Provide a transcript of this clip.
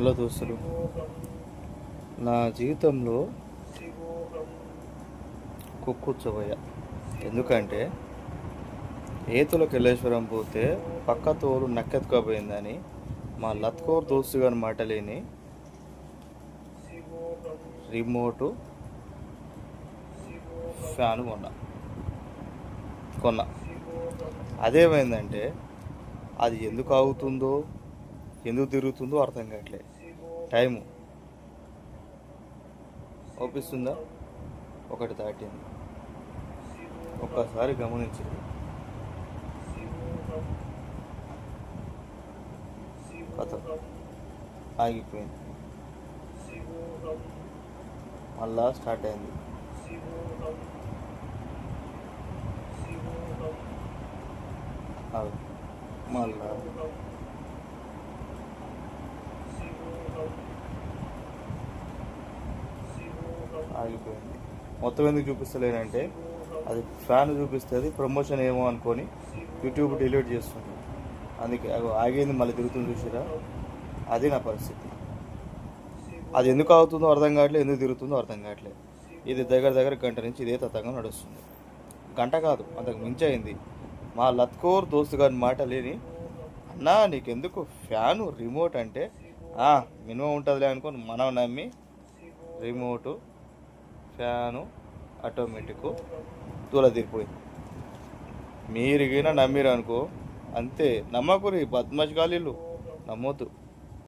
Hello దోస్తులు. నా జీవితంలో కుక్కుచ్చబోయా ఎందుకంటే ఏతుల కెళ్ళేశ్వరం పోతే పక్క తోలు నక్కెత్తుకపోయిందని మా లత్కోర్ దోస్తు గారి మాటలేని రిమోటు ఫ్యాన్ కొన్నా. కొన్నా. అదేమైందంటే అది ఎందుకు ఆగుతుందో ఎందుకు తిరుగుతుందో అర్థం కావట్లే. టైము. ఓపిస్తుందా ఒకటి దాటింది. ఒక్కసారి గమనించింది కథ ఆగిపోయింది. మళ్ళా స్టార్ట్ అయింది. మళ్ళా ఆగిపోయింది. మొత్తం ఎందుకు చూపిస్తలేనంటే అది ఫ్యాన్ చూపిస్తుంది ప్రమోషన్ ఏమో అనుకొని యూట్యూబ్ డిలీట్ చేస్తుంది. అందుకే ఆగింది మళ్ళీ తిరుగుతుంది చూసిరా? అది నా పరిస్థితి. అది ఎందుకు ఆగుతుందో అర్థం కావట్లేదు ఎందుకు తిరుగుతుందో అర్థం కావట్లేదు. ఇది దగ్గర దగ్గర గంట నుంచి ఇదే తతంగా నడుస్తుంది. గంట కాదు అంతకు మించి అయింది. మా లత్కోర్ దోస్తు గారి మాట లేని అన్నా నీకెందుకు ఫ్యాను రిమోట్ అంటే మినిమం ఉంటుందిలే అనుకోని మనం నమ్మి రిమోటు ఫ్యాను ఆటోమేటిక్ దూల తీరిపోయింది మీరు గిన నమ్మిరు అనుకో అంతే. నమ్మకురి బద్మష్ గాలీలు నమ్మొద్దు.